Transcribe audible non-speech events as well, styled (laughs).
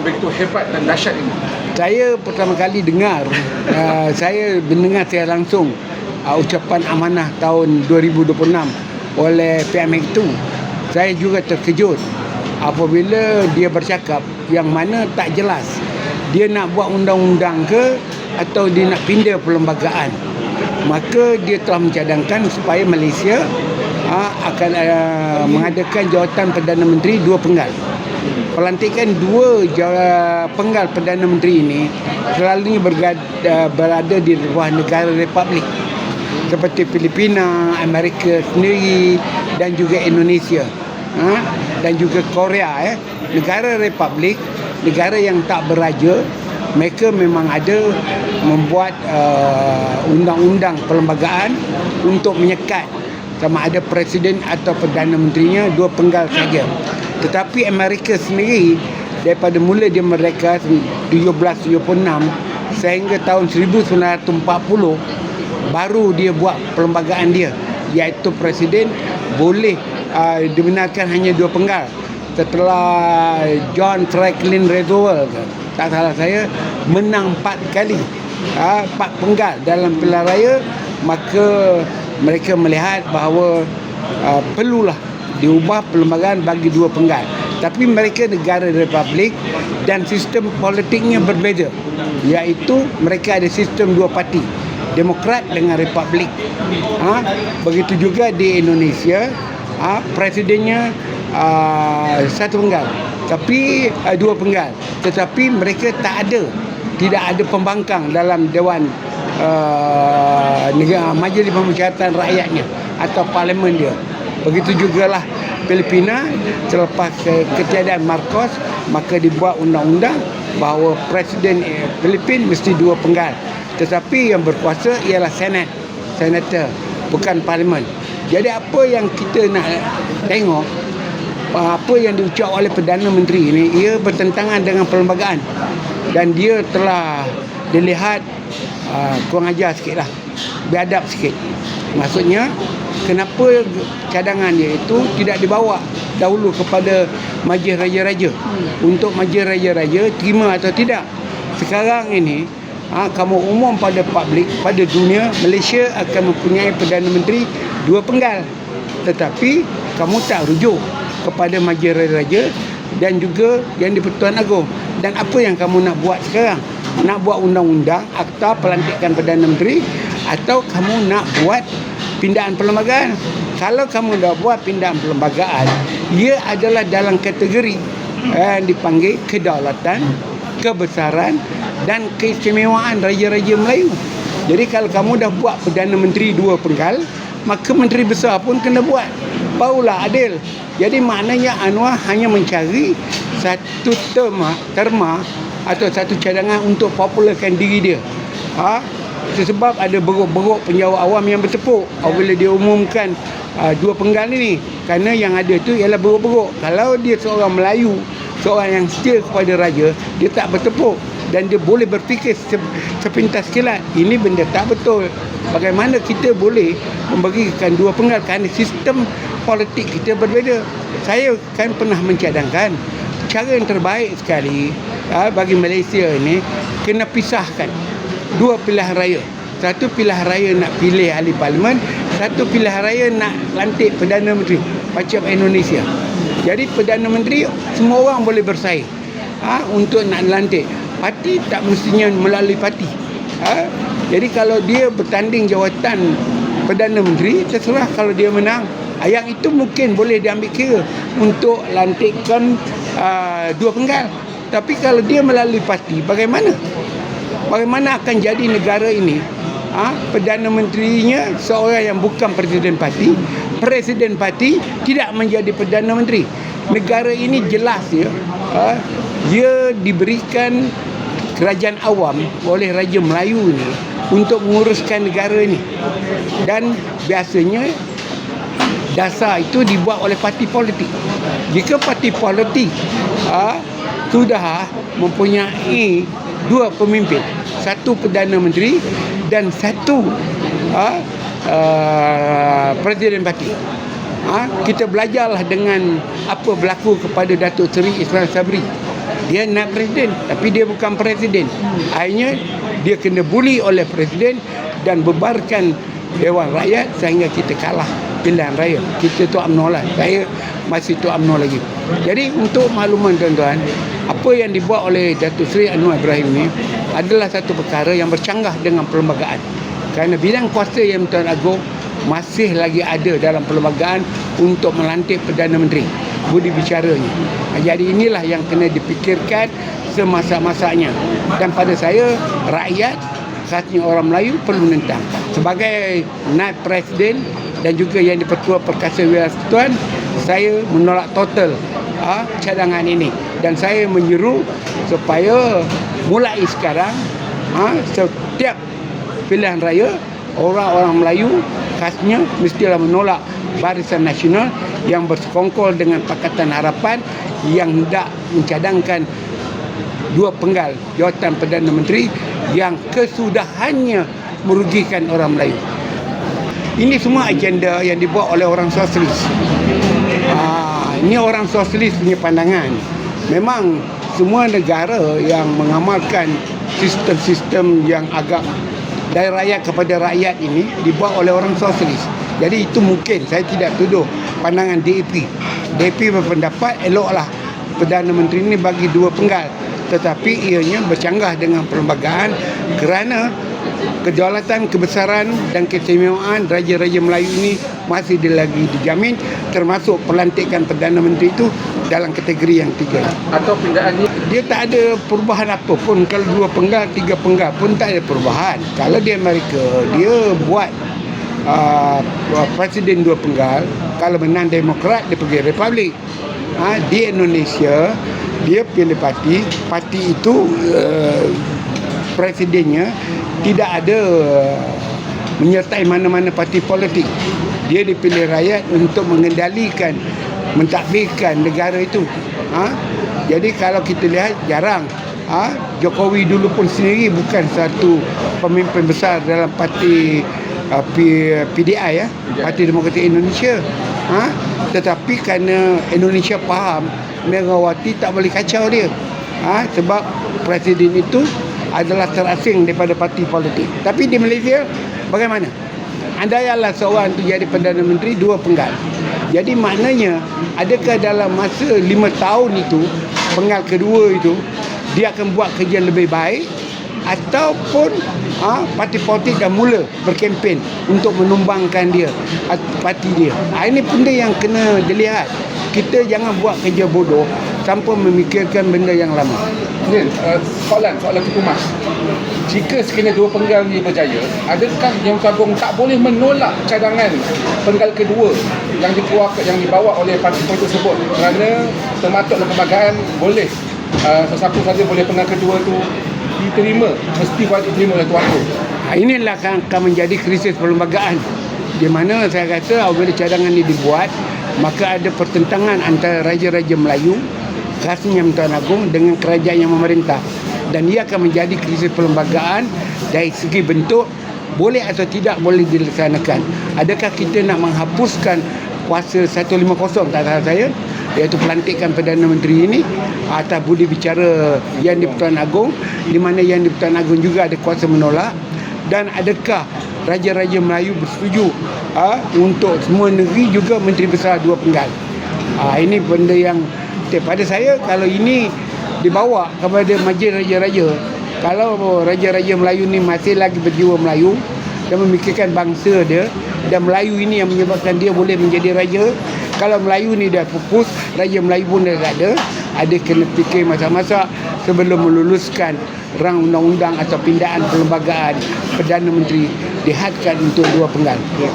yang begitu hebat dan dahsyat ini? Saya pertama kali dengar, (laughs) uh, saya mendengar secara langsung uh, ucapan amanah tahun 2026 oleh PMX itu. Saya juga terkejut apabila dia bercakap yang mana tak jelas dia nak buat undang-undang ke atau dia nak pindah perlembagaan. Maka dia telah mencadangkan supaya Malaysia uh, akan uh, mengadakan jawatan Perdana Menteri dua penggal. Pelantikan dua penggal Perdana Menteri ini selalunya bergada, berada di luar negara republik seperti Filipina, Amerika sendiri dan juga Indonesia. Ha? Dan juga Korea eh. Negara republik, negara yang tak beraja, mereka memang ada membuat uh, undang-undang perlembagaan untuk menyekat sama ada presiden atau perdana menterinya dua penggal saja. Tetapi Amerika sendiri daripada mula dia merdeka 1776 sehingga tahun 1940 baru dia buat perlembagaan dia. Iaitu presiden boleh uh, dibenarkan hanya dua penggal. Setelah John Franklin Roosevelt tak salah saya menang empat kali uh, empat penggal dalam pilihan raya maka mereka melihat bahawa uh, perlulah diubah perlembagaan bagi dua penggal tapi mereka negara republik dan sistem politiknya berbeza iaitu mereka ada sistem dua parti Demokrat dengan Republik. Ha? Begitu juga di Indonesia, ha? presidennya uh, satu penggal, tapi uh, dua penggal. Tetapi mereka tak ada, tidak ada pembangkang dalam Dewan uh, negara Majlis Pemusyawaratan Rakyatnya atau parlimen dia. Begitu jugalah Filipina selepas uh, ketiadaan Marcos maka dibuat undang-undang bahawa presiden eh, Filipin mesti dua penggal. Tetapi yang berkuasa ialah senat senator bukan parlimen. Jadi apa yang kita nak tengok apa yang diucap oleh Perdana Menteri ini ia bertentangan dengan perlembagaan. Dan dia telah dilihat uh, kurang ajar sikit lah biadab sikit maksudnya kenapa cadangan dia itu tidak dibawa dahulu kepada majlis raja-raja? Untuk majlis raja-raja terima atau tidak? Sekarang ini ha, kamu umum pada publik pada dunia Malaysia akan mempunyai Perdana Menteri dua penggal. Tetapi kamu tak rujuk kepada majlis raja-raja dan juga yang di Pertuan Agong. Dan apa yang kamu nak buat sekarang? Nak buat undang-undang akta pelantikan Perdana Menteri atau kamu nak buat pindahan perlembagaan kalau kamu dah buat pindahan perlembagaan ia adalah dalam kategori eh, yang dipanggil kedaulatan kebesaran dan keistimewaan raja-raja Melayu. Jadi kalau kamu dah buat Perdana Menteri dua penggal, maka Menteri Besar pun kena buat. Barulah adil. Jadi maknanya Anwar hanya mencari satu terma, terma atau satu cadangan untuk popularkan diri dia. Ha? Sebab ada beruk-beruk penjawat awam yang bertepuk. Apabila dia umumkan uh, dua penggal ini. Kerana yang ada tu ialah beruk-beruk. Kalau dia seorang Melayu, seorang yang setia kepada raja, dia tak bertepuk dan dia boleh berfikir sepintas kilat. Ini benda tak betul. Bagaimana kita boleh memberikan dua penggal kerana sistem politik kita berbeza? Saya kan pernah mencadangkan cara yang terbaik sekali ha, bagi Malaysia ini kena pisahkan dua pilihan raya satu pilihan raya nak pilih ahli parlimen satu pilihan raya nak lantik Perdana Menteri macam Indonesia jadi Perdana Menteri semua orang boleh bersaing ha, untuk nak lantik parti tak mestinya melalui parti. Ha? Jadi kalau dia bertanding jawatan Perdana Menteri, terserah kalau dia menang. Yang itu mungkin boleh diambil kira untuk lantikkan uh, dua penggal. Tapi kalau dia melalui parti, bagaimana? Bagaimana akan jadi negara ini? Ha? Perdana Menterinya seorang yang bukan Presiden Parti. Presiden Parti tidak menjadi Perdana Menteri. Negara ini jelas ya. Ha? Dia diberikan kerajaan awam oleh Raja Melayu ni untuk menguruskan negara ini. Dan biasanya dasar itu dibuat oleh parti politik. Jika parti politik ha, sudah mempunyai dua pemimpin, satu Perdana Menteri dan satu ha, uh, Presiden Parti. Ha, kita belajarlah dengan apa berlaku kepada Datuk Seri Ismail Sabri. Dia nak presiden tapi dia bukan presiden. Akhirnya dia kena bully oleh presiden dan bebarkan Dewan Rakyat sehingga kita kalah pilihan raya. Kita tu UMNO lah saya masih tu UMNO lagi. Jadi untuk makluman tuan-tuan apa yang dibuat oleh Datuk Seri Anwar Ibrahim ni adalah satu perkara yang bercanggah dengan perlembagaan. Kerana bidang kuasa yang Tuan Agong masih lagi ada dalam perlembagaan untuk melantik Perdana Menteri. Budi bicaranya. Jadi inilah yang kena dipikirkan semasa-masanya. Dan pada saya rakyat khasnya orang Melayu perlu menentang. Sebagai naib presiden dan juga yang dipertua Perkasa Wirasatuan saya menolak total ha, cadangan ini dan saya menyeru supaya mulai sekarang ha, setiap pilihan raya orang-orang Melayu khasnya mestilah menolak Barisan Nasional yang bersekongkol dengan Pakatan Harapan yang hendak mencadangkan dua penggal jawatan Perdana Menteri yang kesudahannya merugikan orang Melayu. Ini semua agenda yang dibuat oleh orang sosialis. Ini orang sosialis punya pandangan. Memang semua negara yang mengamalkan sistem-sistem yang agak dari rakyat kepada rakyat ini dibuat oleh orang sosialis. Jadi itu mungkin saya tidak tuduh pandangan DAP. DAP berpendapat eloklah Perdana Menteri ini bagi dua penggal tetapi ianya bercanggah dengan perlembagaan kerana kedaulatan, kebesaran dan keistimewaan Raja-Raja Melayu ini masih lagi dijamin termasuk pelantikan Perdana Menteri itu dalam kategori yang tiga. Atau pindaan ini? Dia tak ada perubahan apa pun. Kalau dua penggal, tiga penggal pun tak ada perubahan. Kalau di Amerika, dia buat uh, presiden dua penggal. Kalau menang Demokrat, dia pergi Republik. Ha, di Indonesia, dia pilih parti parti itu uh, presidennya tidak ada menyertai mana-mana parti politik dia dipilih rakyat untuk mengendalikan mentadbirkan negara itu ha? jadi kalau kita lihat jarang ha? Jokowi dulu pun sendiri bukan satu pemimpin besar dalam parti uh, PDI ya Parti Demokratik Indonesia ha? tetapi kerana Indonesia faham Megawati tak boleh kacau dia ha? sebab presiden itu adalah terasing daripada parti politik. Tapi di Malaysia bagaimana? Andailah seorang itu jadi Perdana Menteri dua penggal. Jadi maknanya adakah dalam masa lima tahun itu penggal kedua itu dia akan buat kerja lebih baik? Ataupun ha, parti politik dah mula berkempen untuk menumbangkan dia parti dia. Ha, ini benda yang kena dilihat. Kita jangan buat kerja bodoh tanpa memikirkan benda yang lama. Nin, uh, soalan, soalan Tuku Mas. Jika sekiranya dua penggal ini berjaya adakah Yang Agung tak boleh menolak cadangan penggal kedua yang dikeluarkan yang dibawa oleh parti politik tersebut? Kerana dalam perlembagaan boleh uh, sesiapa saja boleh penggal kedua tu diterima mesti wajib diterima oleh tuan tu ha, inilah akan, akan menjadi krisis perlembagaan. Di mana saya kata apabila cadangan ini dibuat maka ada pertentangan antara Raja-Raja Melayu khasnya Tuan Agong dengan kerajaan yang memerintah. Dan ia akan menjadi krisis perlembagaan dari segi bentuk boleh atau tidak boleh dilaksanakan. Adakah kita nak menghapuskan kuasa 150 tak salah saya iaitu pelantikan Perdana Menteri ini atas budi bicara yang di Pertuan Agong di mana yang di Pertuan Agong juga ada kuasa menolak? Dan adakah Raja-Raja Melayu bersetuju ha, untuk semua negeri juga Menteri Besar dua penggal? Ha, ini benda yang pada saya kalau ini dibawa kepada majlis Raja-Raja kalau Raja-Raja Melayu ni masih lagi berjiwa Melayu dan memikirkan bangsa dia dan Melayu ini yang menyebabkan dia boleh menjadi raja kalau Melayu ni dah pupus Raja Melayu pun dah tak ada ada kena fikir masa-masa sebelum meluluskan rang undang-undang atau pindaan perlembagaan Perdana Menteri dihadkan untuk dua penggal. Ya.